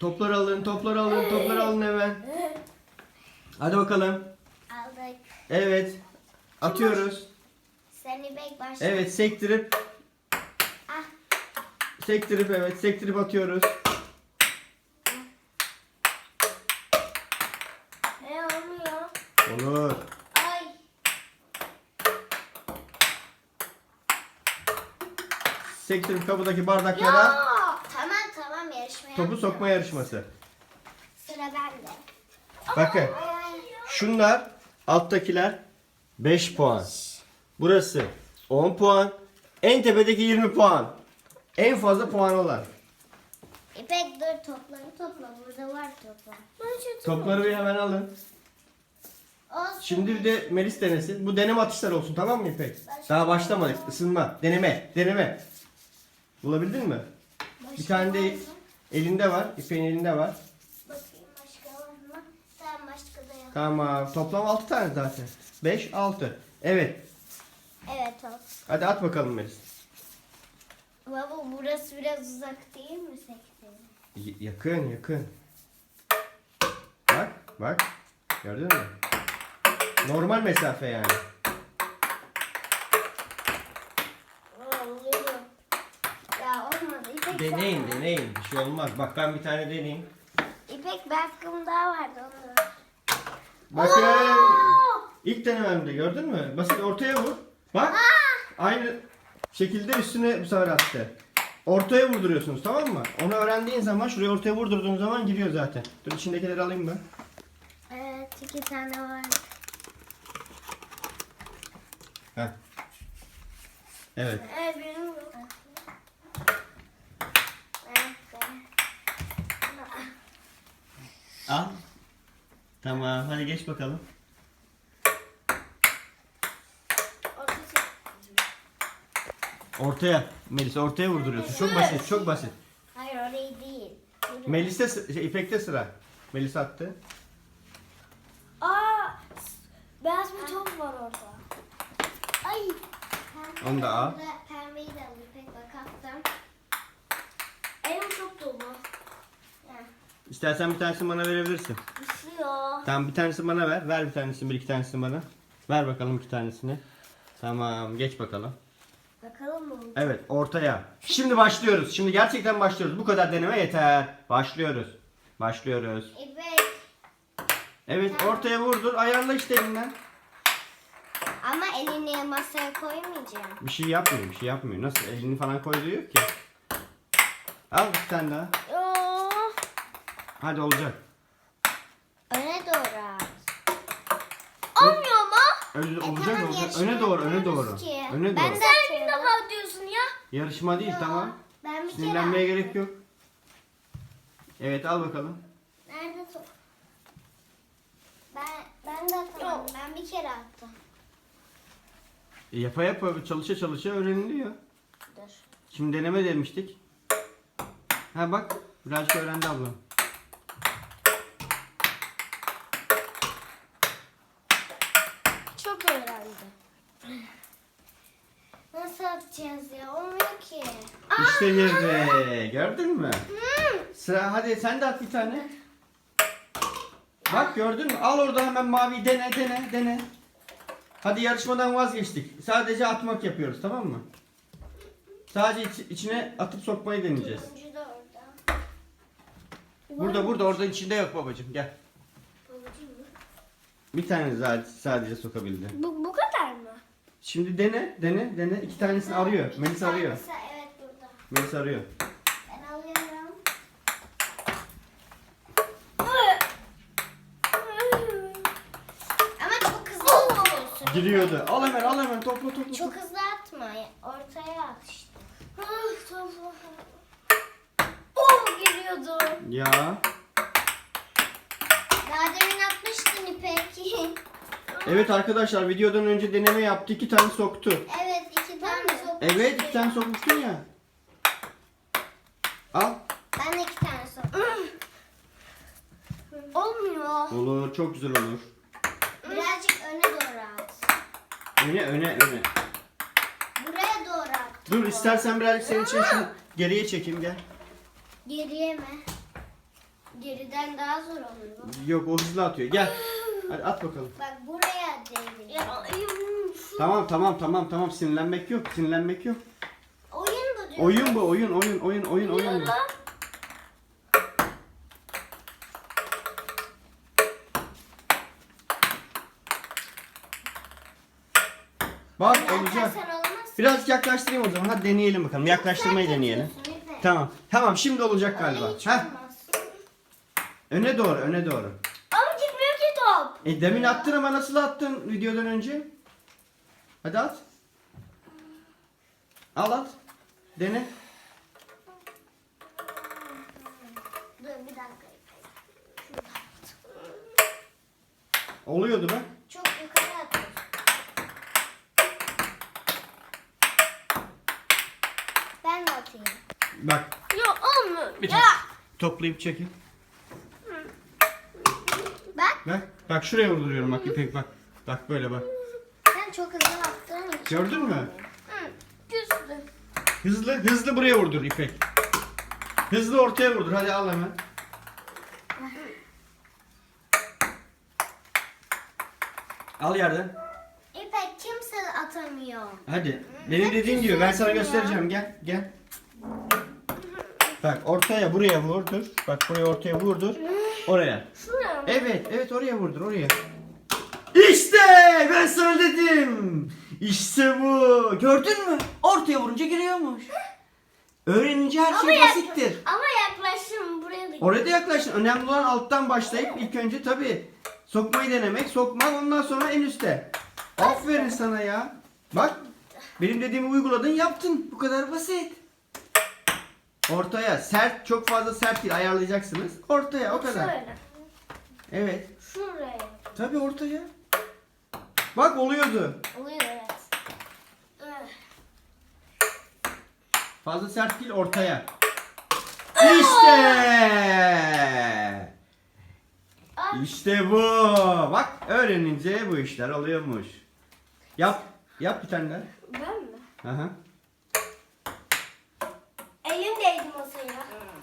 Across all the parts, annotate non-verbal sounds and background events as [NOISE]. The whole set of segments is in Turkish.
Topları alın, topları alın, topları alın hemen. Hadi bakalım. Aldık. Evet. Atıyoruz. Sen İpek başla. Evet, sektirip Ah. sektirip evet, sektirip atıyoruz. Ne olmuyor? Olur. Ay. Sektirip kapıdaki Ya. bardaklara yarışmaya. Topu sokma yarışması. Sıra bende. Bakın. Şunlar alttakiler 5 puan. Burası 10 puan. En tepedeki 20 puan. En fazla puan olan. İpek dur topları topla. Burada var toplar. Topları bir hemen alın. Olsun. Şimdi bir de Melis denesin. Bu deneme atışlar olsun tamam mı İpek? Daha başlamadık. Isınma. Deneme. Deneme. Bulabildin mi? Bir tane de elinde var. İpek'in elinde var. Bakayım başka var mı? Sen başka da yap. Tamam. Toplam 6 tane zaten. 5, 6. Evet. Evet top. Hadi at bakalım Melis. Baba burası biraz uzak değil mi? Y- yakın yakın. Bak bak. Gördün mü? Normal mesafe yani. Oluyor. Ya olmadı. İpek Deneyin deneyin. Bir şey olmaz. Bak ben bir tane deneyeyim. İpek bir hakkım daha vardı onu. Bakın. İlk denememde gördün mü? Basit ortaya vur. Bak. Aynı şekilde üstüne bu sefer attı. Ortaya vurduruyorsunuz tamam mı? Onu öğrendiğin zaman şuraya ortaya vurdurduğun zaman giriyor zaten. Dur içindekileri alayım ben. Evet iki tane var. Heh. Evet. Evet benim yok. Evet, Al. Tamam hadi geç bakalım. Ortaya. Melis ortaya vurduruyorsun. Çok basit çok basit. Hayır orayı değil. Melis'te sı- şey, İpek'te sıra. Melis attı. Aa, beyaz bir top var orada. Ay. Onu da al. Burada Pembeyi de alayım. Pek bak attım. Elim çok dolu. Heh, İstersen bir tanesini bana verebilirsin. Düşüyor. Tamam bir tanesini bana ver. Ver bir tanesini bir iki tanesini bana. Ver bakalım iki tanesini. Tamam geç bakalım. Bakalım mı? Evet ortaya. Şimdi başlıyoruz. Şimdi gerçekten başlıyoruz. Bu kadar deneme yeter. Başlıyoruz. Başlıyoruz. İpek. Evet ortaya vurdur. Ayarla işte elinden. Ama elini masaya koymayacağım. Bir şey yapmıyor. Bir şey yapmıyor. Nasıl? Elini falan koyduğu yok ki. Al bir tane daha. Hadi olacak. Öne doğru. Olmuyor mu? Öyle E, olacak tamam, olacak. Öne doğru, öne doğru. ki. Öne Ben doğru. de Sen bir defa diyorsun ya. Yarışma değil tamam. Ben bir kere Sinirlenmeye gerek yok. Evet al bakalım. Nerede top? Ben, ben de atamadım. Ben bir kere attım. E, yapa yapa çalışa çalışa öğreniliyor. Dur. Şimdi deneme demiştik. Ha bak birazcık öğrendi ablam. Çok öğrendim. Nasıl atacağız ya? Olmuyor ki. İşte girdi. Gördün mü? Hmm. Sıra hadi sen de at bir tane. Bak gördün mü? Al orada hemen mavi dene dene dene. Hadi yarışmadan vazgeçtik. Sadece atmak yapıyoruz tamam mı? Sadece iç- içine atıp sokmayı deneyeceğiz. Turuncu da orada. Burada burada orada içinde yok babacığım gel. Bir tane za- sadece sokabildi. Bu, bu kadar mı? Şimdi dene dene dene. İki tanesini arıyor. Melis arıyor. Tanesi, Evet burada. Melis arıyor. Ben alıyorum. Ama çok hızlı atıyorsun. Giriyordu. Al hemen al hemen topla topla. Çok hızlı atma. Ortaya at işte. [LAUGHS] Oh giriyordu. Ya. Daha demin atmıştın İpek. Evet arkadaşlar videodan önce deneme yaptı. iki tane soktu. evet iki tane sokmuştum. Evet iki tane sokmuştun ya. Al. Ben de iki tane soktum. [CLEARS THROAT] Olmuyor. Olur çok güzel olur. Birazcık öne doğru at. Öne öne öne. Buraya doğru at. Dur istersen birazcık senin için şunu geriye çekeyim gel. Geriye mi? Benden daha zor olur bu. Yok o hızlı atıyor. Gel. Hadi at bakalım. Bak buraya Ya, Tamam tamam tamam tamam sinirlenmek yok. Sinirlenmek yok. oyun bu diyor. Oyun bu oyun oyun oyun oyun oyun. bu. Bak olacak. Olmaz. Biraz yaklaştırayım o zaman. Hadi deneyelim bakalım. Yaklaştırmayı Sen deneyelim. Tamam. Tamam şimdi olacak galiba. Hiç Heh. olmaz. Öne doğru, öne doğru. Ama gitmiyor ki top. E demin attın ama nasıl attın videodan önce? Hadi at. Al at. Dene. Dur bir dakika. Oluyordu bak. Çok yukarı atıyorsun. Ben de atayım. Bak. Yok olmuyor. Bir Ya. Toplayıp çekin. Bak Bak. Bak şuraya vurduruyorum bak İpek bak. Bak böyle bak. sen çok hızlı attığın için. Gördün mü? Hı. Güçlü. Hızlı hızlı buraya vurdur İpek. Hızlı ortaya vurdur. Hadi al hemen. Al yerden. İpek kimse atamıyor. Hadi. Benim dediğim gibi ben sana göstereceğim. Gel, gel. Bak ortaya buraya vurdur. Bak buraya ortaya vurdur. Oraya. Şuraya mı? Evet, evet oraya vurdur oraya. İşte ben sana dedim. İşte bu. Gördün mü? Ortaya vurunca giriyormuş. Öğrenince her şey yak- basittir. ama yaklaşım buraya da. Oraya da yaklaşın. Önemli olan alttan başlayıp ilk önce tabii sokmayı denemek, sokmak ondan sonra en üste. Aferin sana ya. Bak benim dediğimi uyguladın yaptın. Bu kadar basit. Ortaya sert çok fazla sert değil ayarlayacaksınız. Ortaya o kadar. Şöyle. Evet. Şuraya. Tabii ortaya. Bak oluyordu. Oluyor evet. Fazla sert değil ortaya. İşte. İşte bu. Bak öğrenince bu işler oluyormuş. Yap. Yap bir tane daha. Ben mi? Aha.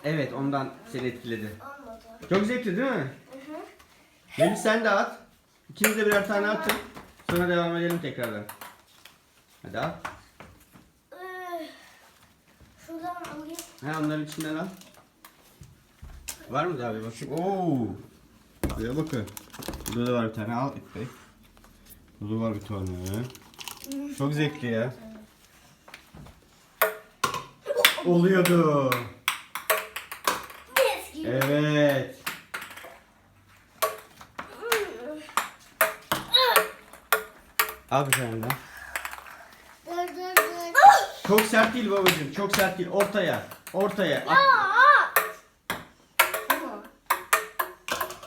Evet ondan seni etkiledi. Olmadı. Çok zevkli değil mi? Hı hı. Melis sen de at. İkiniz de birer tane atın. Sonra devam edelim tekrardan. Hadi at. Öh. Şuradan alayım. Ha onların içinden al. Var mı daha bir bakayım? Oo. Buraya bakın. Burada da var bir tane al İpek. Burada var bir tane. Çok zevkli ya. Oluyordu. Evet. Al bir tane daha. Çok sert değil babacığım. Çok sert değil. Ortaya. Ortaya. At.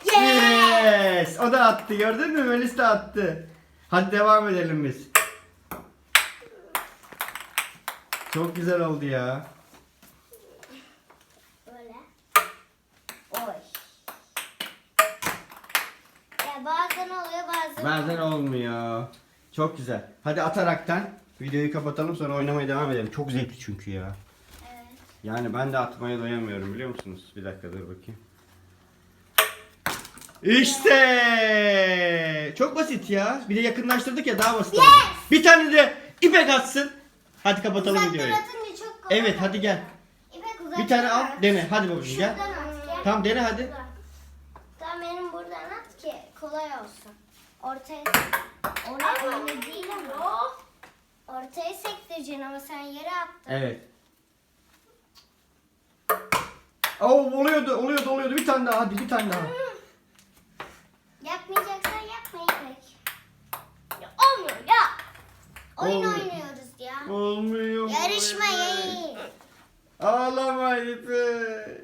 Yes. O da attı. Gördün mü? Melis de attı. Hadi devam edelim biz. Çok güzel oldu ya. Böyle. Oy. Ya bazen oluyor bazen Bazen olmuyor. Çok güzel. Hadi ataraktan videoyu kapatalım sonra oynamaya devam edelim. Çok zevkli çünkü ya. Evet. Yani ben de atmaya doyamıyorum biliyor musunuz? Bir dakika dur bakayım. İşte çok basit ya. Bir de yakınlaştırdık ya daha basit oldu. Bir tane de İpek atsın. Hadi kapatalım Uzaktan videoyu. atınca çok kolay. Evet hadi gel. İpek Bir tane al dene. Hadi babacığım gel. Tamam dene hadi. Tamam benim buradan at ki kolay olsun. Ortaya Oraya öyle değil ama. Ortaya sektireceksin ama sen yere attın. Evet. Oo oluyordu oluyordu oluyordu. Bir tane daha hadi bir tane daha. Yapmayacaksan yapma İpek. Ya olmuyor ya. Oyun Olmuyor. oynuyoruz ya. Olmuyor. Yarışmayın. Ağlama İpek.